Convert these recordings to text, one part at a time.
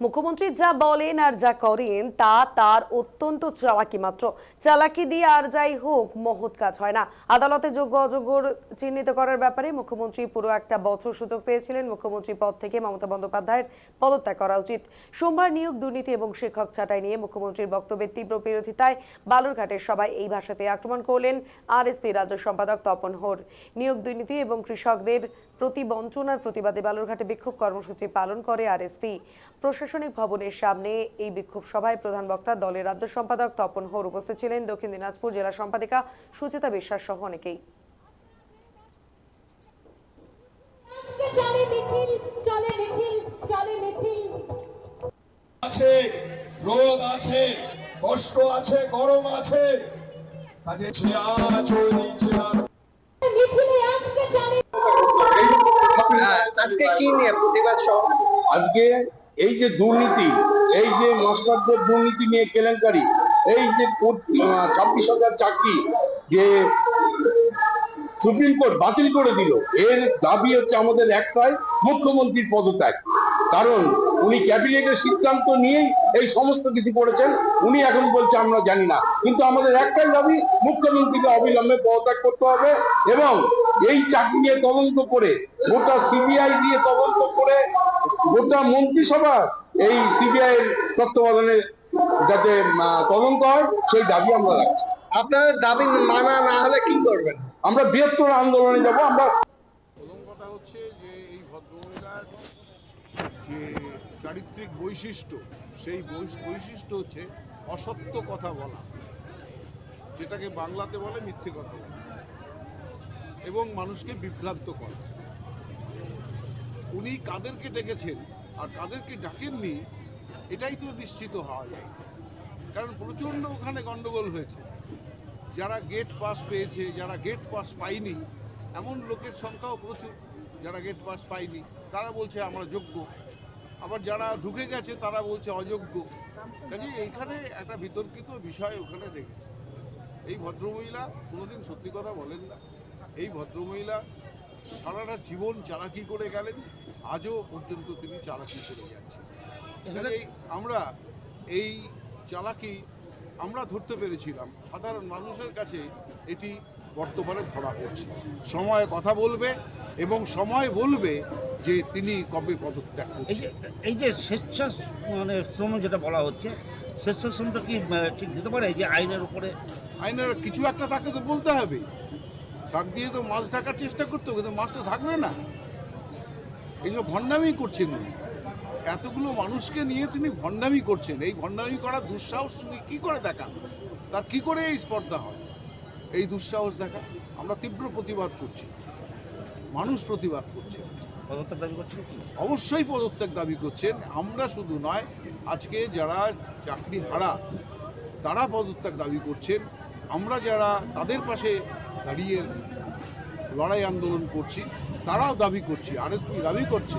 মুখ্যমন্ত্রী যা বলেন আর যা করেন, তা তার অত্যন্ত চালাকি মাত্র। চালাকি দিয়ে আর যাই হোক, মহৎ কাজ হয় না। আদালতে যোগ্য অযোগ্যর চিহ্নিত করার ব্যাপারে মুখ্যমন্ত্রী পুরো একটা বছর সুযোগ পেয়েছিলেন। মুখ্যমন্ত্রী পদ থেকে মমতা বন্দ্যোপাধ্যায়ের পদত্যাগ করা উচিত। সোমবার নিয়োগ দুর্নীতি এবং শিক্ষক ছাঁটাই নিয়ে মুখ্যমন্ত্রীর বক্তব্যের তীব্র বিরোধিতায় বালুরঘাটের সবাই এই ভাষাতে আক্রমণ করলেন আরএসপি রাজ্য সম্পাদক তপন হোর। নিয়োগ দুর্নীতি এবং কৃষকদের প্রতি বঞ্চনার প্রতিবাদে বালুরঘাটে বিক্ষোভ কর্মসূচি পালন করে আর আরএসপি প্রশাসনিক ভবনের সামনে এই বিক্ষোভ সভায় প্রধান বক্তা দলের রাজ্য সম্পাদক তপন হোর উপস্থিত ছিলেন। দক্ষিণ দিনাজপুর জেলা সম্পাদিকা সুচিতা বিশ্বাস সহ অনেকেই। আছে রোদ আছে কষ্ট আছে গরম আছে। কাজে চৈরি আজকে কি নিয়ে প্রতিবাদ সভা? আজকে এই যে দুর্নীতি, এই যে মাস্টারদের দুর্নীতি নিয়ে কেলেঙ্কারি, এই যে ছাব্বিশ হাজার চাকরি যে সুপ্রিম কোর্ট বাতিল করে দিল, এর দাবি হচ্ছে আমাদের একটাই, মুখ্যমন্ত্রীর পদত্যাগ। কারণ উনি ক্যাবিনেটের সিদ্ধান্ত নিয়েই এই সমস্ত কিছু করেছেন, উনি এখন বলছে আমরা জানি না। কিন্তু আমাদের একটাই দাবি, মুখ্যমন্ত্রীকে অবিলম্বে পদত্যাগ করতে হবে এবং এই চাকরি নিয়ে তদন্ত করে গোটা সিবিআই দিয়ে তদন্ত করে গোটা মন্ত্রিসভা এই সিবিআই এর তত্ত্বাবধানে যাতে তদন্ত হয় সেই দাবি আমরা রাখি আপনাদের দাবি মানা না হলে কি করবেন? আমরা বৃহত্তর আন্দোলনে যাব আমরা প্রথম কথা হচ্ছে যে এই ভদ্রমহিলার যে চারিত্রিক বৈশিষ্ট্য সেই বৈশিষ্ট্য হচ্ছে অসত্য কথা বলা যেটাকে বাংলাতে বলে মিথ্যে কথা বলা এবং মানুষকে বিভ্রান্ত করা। উনি কাদেরকে ডেকেছেন আর কাদেরকে ডাকেননি, এটাই তো নিশ্চিত হওয়া যায় কারণ প্রচণ্ড ওখানে গন্ডগোল হয়েছে। যারা গেট পাস পেয়েছে, যারা গেট পাস পায়নি, এমন লোকের সংখ্যাও প্রচুর যারা গেট পাস পায়নি, তারা বলছে আমরা যোগ্য। আবার যারা ঢুকে গেছে, তারা বলছে অযোগ্য। কাজে এইখানে একটা বিতর্কিত বিষয় ওখানে রেখেছে এই ভদ্রমহিলা কোনোদিন সত্যি কথা বলেন না। এই ভদ্রমহিলা সারাটা জীবন চালাকি করে গেলেন আজও পর্যন্ত তিনি চালাকি করে যাচ্ছেন। আমরা এই চালাকি আমরা ধরতে পেরেছিলাম সাধারণ মানুষের কাছে এটি বর্তমানে ধরা পড়ছে। সময় কথা বলবে এবং সময় বলবে যে তিনি কবে পদত্যাগ এই যে করছেন। এই যে স্বেচ্ছা মানে শ্রম যেটা বলা হচ্ছে স্বেচ্ছাশ্রমটা কি ঠিক দিতে পারে? এই যে আইনের উপরে আইনের কিছু একটা তাকে তো বলতে হবে। শাক দিয়ে তো মাছ ঢাকার চেষ্টা করতে কিন্তু মাছটা থাকবে না। এইসব ভণ্ডামি করছেন উনি এতগুলো মানুষকে নিয়ে তিনি ভণ্ডামি করছেন। এই ভণ্ডামি করার দুঃসাহস তিনি কী করে দেখান? তার কি করে এই স্পর্ধা হয়? এই দুঃসাহস দেখা আমরা তীব্র প্রতিবাদ করছি। মানুষ প্রতিবাদ করছে। পদত্যাগ দাবি করছিল কি? অবশ্যই পদত্যাগ দাবি করছেন। আমরা শুধু নয় আজকে যারা চাকরি হারা তারা পদত্যাগ দাবি করছেন। আমরা যারা তাদের পাশে দাঁড়িয়ে লড়াই আন্দোলন করছি তারাও দাবি করছি আরএসপি দাবি করছে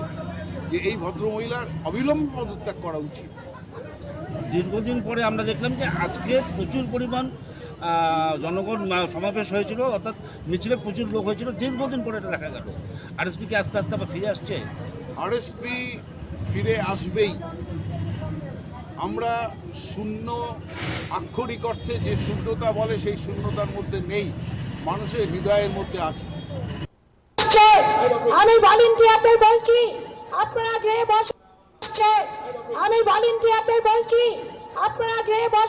যে এই ভদ্রমহিলার অবিলম্ব পদত্যাগ করা উচিত। দীর্ঘদিন পরে আমরা দেখলাম যে আজকে প্রচুর পরিমাণ জনগণ সমাবেশ হয়েছিল অর্থাৎ মিছিলে প্রচুর লোক হয়েছিল দীর্ঘদিন পরে এটা দেখা গেল। আর এসপি কি আস্তে আস্তে আবার ফিরে আসছে? আরএসপি ফিরে আসবেই। আমরা শূন্য আক্ষরিক অর্থে যে শূন্যতা বলে সেই শূন্যতার মধ্যে নেই। মানুষের হৃদয়ের মধ্যে আছে। আমি ভলেন্টিয়ারদের বলছি, আপনারা যে বসে, আমি ভলেন্টিয়ারদের বলছি, আপনারা যে বসে